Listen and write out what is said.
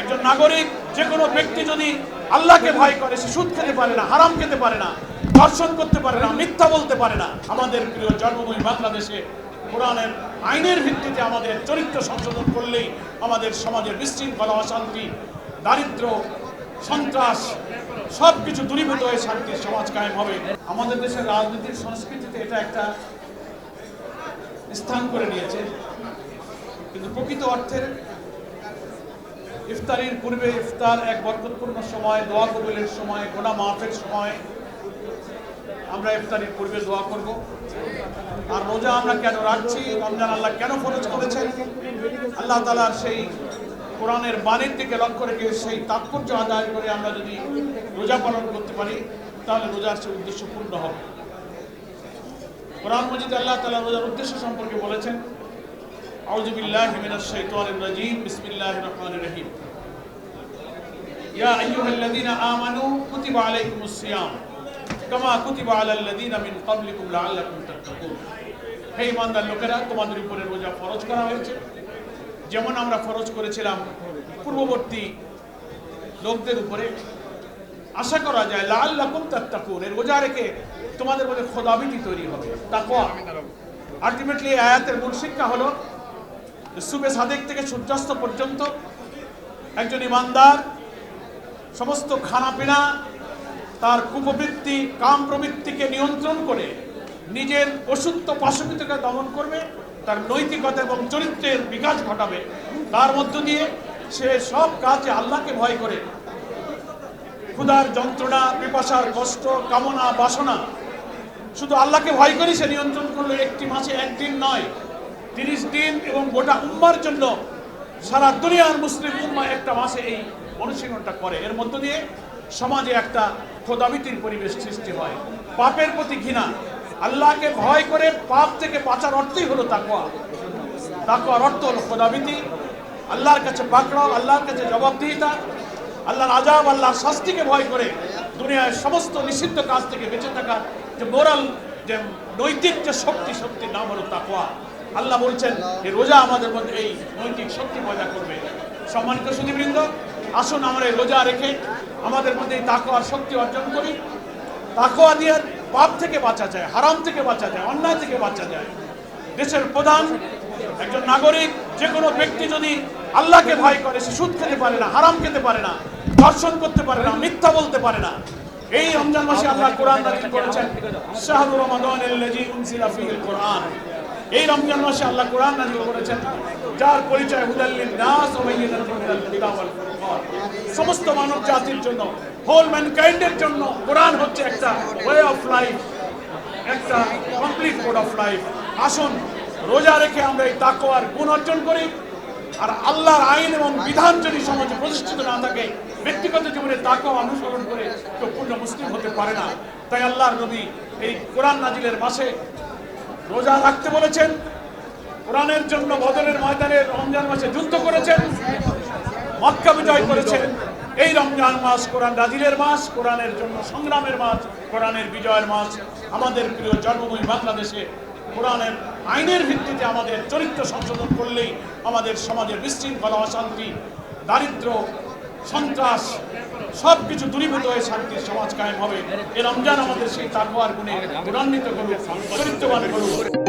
একজন নাগরিক যে কোনো ব্যক্তি যদি আল্লাহকে ভয় করে, সে সুদ খেতে পারে না, হারাম খেতে পারে না, ধর্ষণ করতে পারে না, মিথ্যা বলতে পারে না, আমাদের প্রিয় জন্মভূমি বাংলাদেশে কোরআনের আইনের ভিত্তিতে আমাদের চরিত্র সংশোধন করলেই আমাদের সমাজের বিশৃঙ্খলা, অশান্তি, দারিদ্র, সন্ত্রাস সব কিছু দূরীভূত হয়ে শান্তির সমাজ কায়েম হবে। আমাদের দেশের রাজনীতির সংস্কৃতিতে এটা একটা স্থান করে নিয়েছে। কিন্তু প্রকৃত অর্থের ইফতারির পূর্বে ইফতার এক বরকতপূর্ণ সময়, দোয়া কবুলের সময়, গোনা মাফের সময় আমরা ইফতারির পূর্বে দোয়া করব। আর রোজা আমরা কেন রাখছি, রমজান আল্লাহ কেন ফরজ করেছেন? আল্লাহ তালার সেই কোরআনের বাণীর দিকে লক্ষ্য রেখে সেই তাৎপর্য আদায় করে আমরা যদি রোজা পালন করতে পারি, তাহলে রোজার সেই উদ্দেশ্য পূর্ণ হবে। কোরআন মজিদ আল্লাহ তালা রোজার উদ্দেশ্য সম্পর্কে বলেছেন أعوذ بالله من الشيطان الرجيم بسم الله الرحمن الرحيم يا أيها الذين آمنوا كتب عليكم الصيام كما كتب على الذين من قبلكم لعلكم تتقون হে ইমানদার লোকেরা তোমাদের উপরে রোজা ফরজ করা হয়েছে যেমন আমরা ফরজ করেছিলাম পূর্ববর্তী লোকদের উপরে আশা করা যায় লাল লাকুম তাত্তাকুন এর রোজা রেখে তোমাদের মধ্যে খোদাবিতি তৈরি হবে তাকওয়া আলটিমেটলি আয়াতের মূল শিক্ষা হলো সুবে সাদেক থেকে সূর্যাস্ত পর্যন্ত একজন ইমানদার, সমস্ত খানাপিনা তার কুপবৃত্তি কাম প্রবৃত্তিকে নিয়ন্ত্রণ করে নিজের অসুস্থ পাশবিকতাকে দমন করবে, তার নৈতিকতা এবং চরিত্রের বিকাশ ঘটাবে। তার মধ্য দিয়ে সে সব কাজে আল্লাহকে ভয় করে। ক্ষুধার যন্ত্রণা, পিপাসার কষ্ট, কামনা, বাসনা, শুধু আল্লাহকে ভয় করে সে নিয়ন্ত্রণ করল একটি মাসে একদিন নয়। তিরিশ দিন এবং গোটা উম্মার জন্য সারা দুনিয়ার মুসলিম উম্মা একটা মাসে এই অনুশীলনটা করে। এর মধ্য দিয়ে সমাজে একটা খোদাবিতির পরিবেশ সৃষ্টি হয়। পাপের প্রতি ঘৃণা। আল্লাহকে ভয় করে পাপ থেকে বাঁচার অর্থই হলো তাকওয়া। তাকওয়ার অর্থ হলো খোদাবিতি আল্লাহর কাছে পাকড়াও, আল্লাহর কাছে জবাবদিহিতা। আল্লাহর আজাব আল্লাহর শাস্তিকে ভয় করে দুনিয়ার সমস্ত নিষিদ্ধ কাজ থেকে বেঁচে থাকা যে মোরাল, যে নৈতিক, যে শক্তি, শক্তির নাম হলো তাকওয়া। আল্লাহ বলছেন এই রোজা আমাদের মধ্যে এই নৈতিক শক্তি পয়দা করবে। সম্মানিত সুদীবৃন্দ আসুন আমরা এই রোজা রেখে আমাদের মধ্যে এই তাকওয়ার শক্তি অর্জন করি। তাকওয়া দিয়ে পাপ থেকে বাঁচা যায়, হারাম থেকে বাঁচা যায়, অন্যায় থেকে বাঁচা যায়। দেশের প্রধান একজন নাগরিক, যে কোনো ব্যক্তি যদি আল্লাহকে ভয় করে, সে সুদ খেতে পারে না, হারাম খেতে পারে না, ধর্ষণ করতে পারে না, মিথ্যা বলতে পারে না। এই রমজান মাসে আল্লাহ কোরআন করেছেন, শাহরুর ফীহিল কোরআন। এই রমজান মাসে আল্লাহ কোরআন নাযিল করেছেন যার পরিচয় হুদাল্লিন নাস সমস্ত মানব জাতির জন্য হোল ম্যানকাইন্ডের জন্য কোরআন হচ্ছে একটা ওয়ে অফ লাইফ একটা কমপ্লিট কোড অফ লাইফ আসুন, রোজা রেখে আমরা এই তাকওয়ার গুণ অর্জন করি। আর আল্লাহর আইন এবং বিধান যদি সমাজে প্রতিষ্ঠিত না থাকে, ব্যক্তিগত জীবনে তাকওয়া অনুসরণ করে কেউ পূর্ণ মুসলিম হতে পারে না। তাই আল্লাহর নবী এই কোরআন নাজিলের মাসে রোজা রাখতে বলেছেন, কোরআনের জন্য বদরের ময়দানে রমজান মাসে যুদ্ধ করেছেন, মক্কা বিজয় করেছেন। এই রমজান মাস কোরআন রাজিলের মাস, কোরআনের জন্য সংগ্রামের মাস, কোরআনের বিজয়ের মাস। আমাদের প্রিয় জন্মভূমি বাংলাদেশে কোরআনের আইনের ভিত্তিতে আমাদের চরিত্র সংশোধন করলেই আমাদের সমাজের বিশৃঙ্খলা, অশান্তি, দারিদ্র সন্ত্রাস সব কিছু দূরীভূত হয়ে শান্তির সমাজ কায়েম হবে। এ রমজান আমাদের সেই তাকওয়ার গুণে গুণান্বিত করুক, চরিত্রবান করুক।